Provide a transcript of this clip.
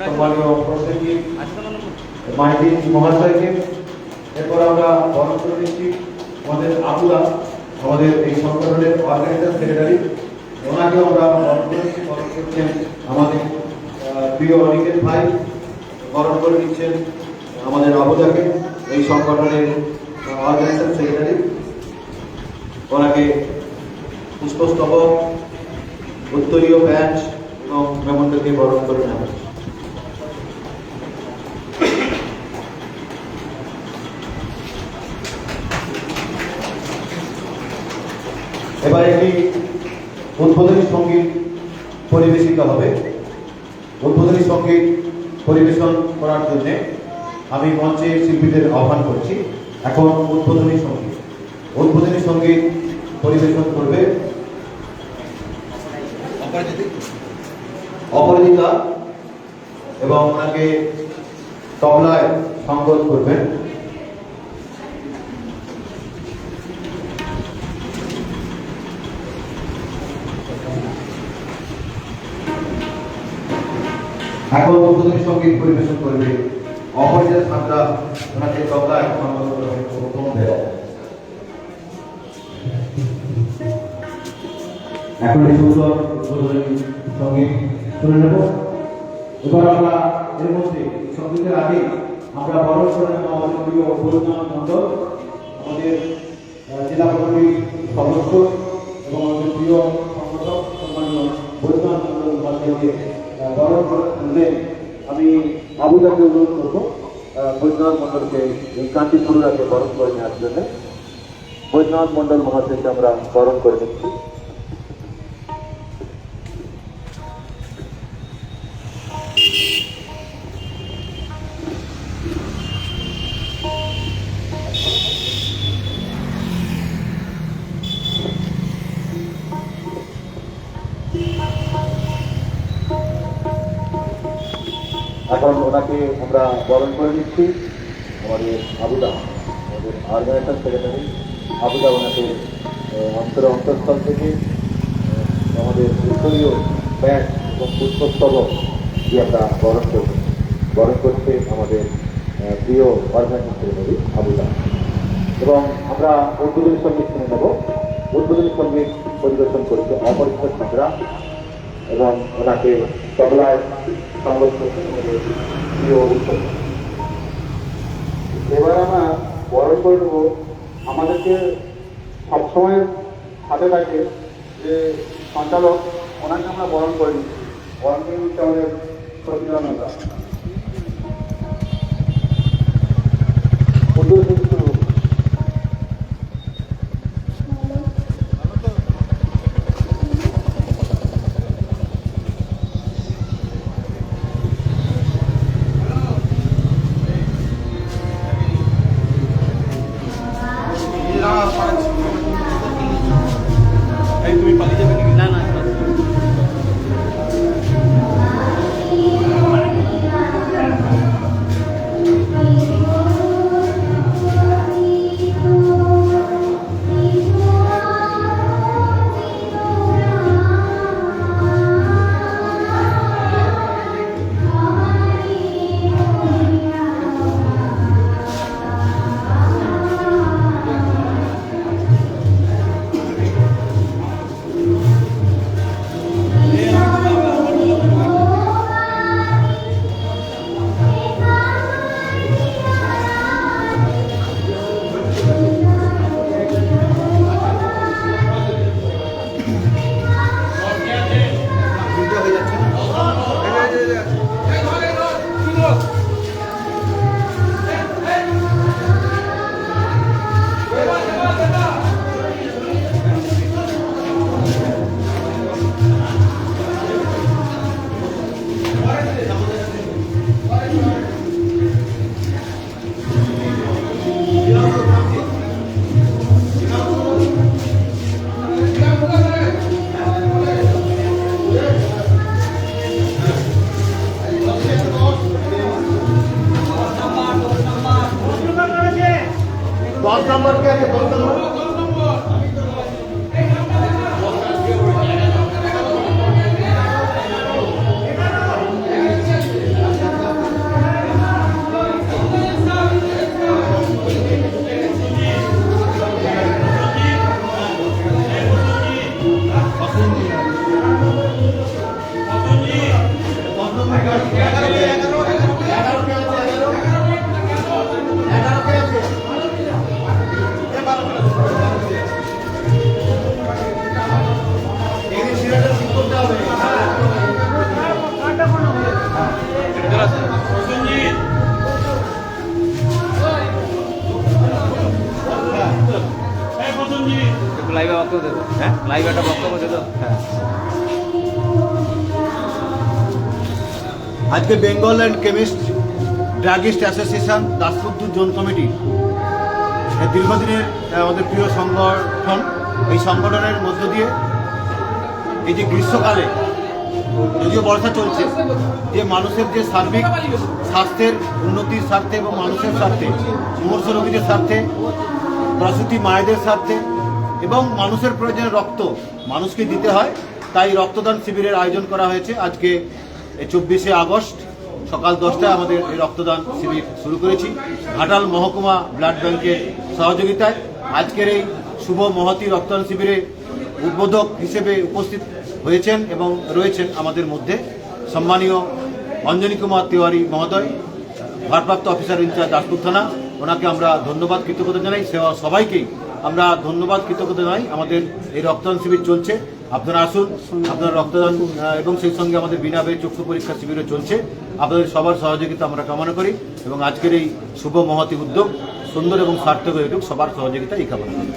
সম্মানীয় প্রসেনজিৎ মাইদিন মহাশয়কে এরপর আমরা বরণ করে নিচ্ছি আমাদের আবুলা আমাদের এই সংগঠনের অর্গানাইজার সেক্রেটারি ওনাকে আমরা বরণ করে নিচ্ছি। বরণ করছেন আমাদের প্রিয় অনিকেত ভাই। বরণ করে নিচ্ছেন আমাদের আবুদাকে এই সংগঠনের অর্গানাইজার সেক্রেটারি ওনাকে পুষ্পস্তবক উত্তরীয় ব্যাচ এবং বরণ করে নেওয়া এবার একটি উদ্বোধনী সংগীত পরিবেশিত হবে। উদ্বোধনী সংগীত পরিবেশন করার জন্য আমি মঞ্চে শিল্পীদের আহ্বান করছি। এখন উদ্বোধনী সংগীত। উদ্বোধনী সংগীত পরিবেশন করবে অপরাজিতা এবং ওনাকে তবলায় সঙ্গত করবেন। এখন সংগীত পরিবেশন করবে অপরাজিতা সাঁতরা ওনাকে তবলায় সঙ্গত করবে প্রথম দেওয়া এখন এই সুন্দর সংগীত শুনে নেব। এবার আমরা এর মধ্যে সঙ্গীতের আগে আমরা করে নেব আমাদের প্রিয় বৈদ্যনাথ মণ্ডল আমাদের জেলা কমিটির সদস্য এবং আমাদের প্রিয় সংগঠক সম্মানীয় বৈদ্যনাথ আহ, বরণ করে নিলেন আমি আবুদাকে অনুরোধ করব বৈদ্যনাথ মণ্ডলকে এই কান্তি পুরুরাকে বরণ করে নেওয়ার জন্য। বৈদ্যনাথ মণ্ডল মহাশয়কে আমরা বরণ করে নিচ্ছি এখন ওনাকে আমরা বরণ করে নিচ্ছি আমাদের আবুদা, আমাদের অর্গানাইজার সেক্রেটারি আবুদা ওনাকে অন্তর অন্তঃস্থল থেকে আমাদের উত্তরীয় ব্যাগ এবং পুষ্পস্তবক দিয়ে আমরা বরণ করব। বরণ করছে আমাদের প্রিয় অর্গানাইজার সেক্রেটারি আবুদা। এবং আমরা উদ্বোধনী সংগীত শুনে নেব। উদ্বোধনী সংগীত পরিবেশন করেছে অপরিচিত ছাত্রা এবং ওনাকে তবলায় এবার আমরা বরণ করে নেব। আমাদেরকে সবসময় সাথে থাকে যে সঞ্চালক, ওনাকে আমরা বরণ করে নিচ্ছি। বরণ করে নিচ্ছে আমাদের সচিবান বক্তব্য দেবো। হ্যাঁ? লাইভে একটা বক্তব্য দেবো। হ্যাঁ। আজকে Bengal and chemist druggist association Daspur zone committee দীর্ঘদিনের আমাদের প্রিয় সংগঠন এই সংগঠনের মধ্য দিয়ে এই যে গ্রীষ্মকালে যদিও বর্ষা চলছে যে মানুষের যে সার্বিক স্বাস্থ্যের উন্নতির স্বার্থে এবং মানুষের স্বার্থে মুমূর্ষ রোগীদের স্বার্থে প্রসূতি মায়েদের স্বার্থে এবং মানুষের প্রয়োজনে রক্ত মানুষকে দিতে হয়। তাই রক্তদান শিবিরের আয়োজন করা হয়েছে। আজকে চব্বিশে আগস্ট সকাল দশটায় আমাদের এই রক্তদান শিবির শুরু করেছি। ঘাটাল মহকুমা ব্লাড ব্যাংকের সহযোগিতায় আজকের এই শুভ মহতি রক্তদান শিবিরে উদ্বোধক হিসেবে উপস্থিত হয়েছেন এবং রয়েছেন আমাদের মধ্যে সম্মানীয় অঞ্জনী কুমার তিওয়ারি মহোদয়, ভারপ্রাপ্ত অফিসার ইনচার্জ দাসপুর থানা। ওনাকে আমরা ধন্যবাদ, কৃতজ্ঞতা জানাই। সেবা সবাইকেই আমরা ধন্যবাদ কৃতজ্ঞতা জানাই। আমাদের এই রক্তদান শিবির চলছে। আপনারা আসুন আপনারা রক্তদান এবং সেই সঙ্গে আমাদের বিনা ব্যয় চক্ষু পরীক্ষা শিবিরও চলছে। আপনাদের সবার সহযোগিতা আমরা কামনা করি এবং আজকের এই শুভ মহতি উদ্যোগ সুন্দর এবং সার্থক হয়ে উঠুক। সবার সহযোগিতা এই কামনা করি।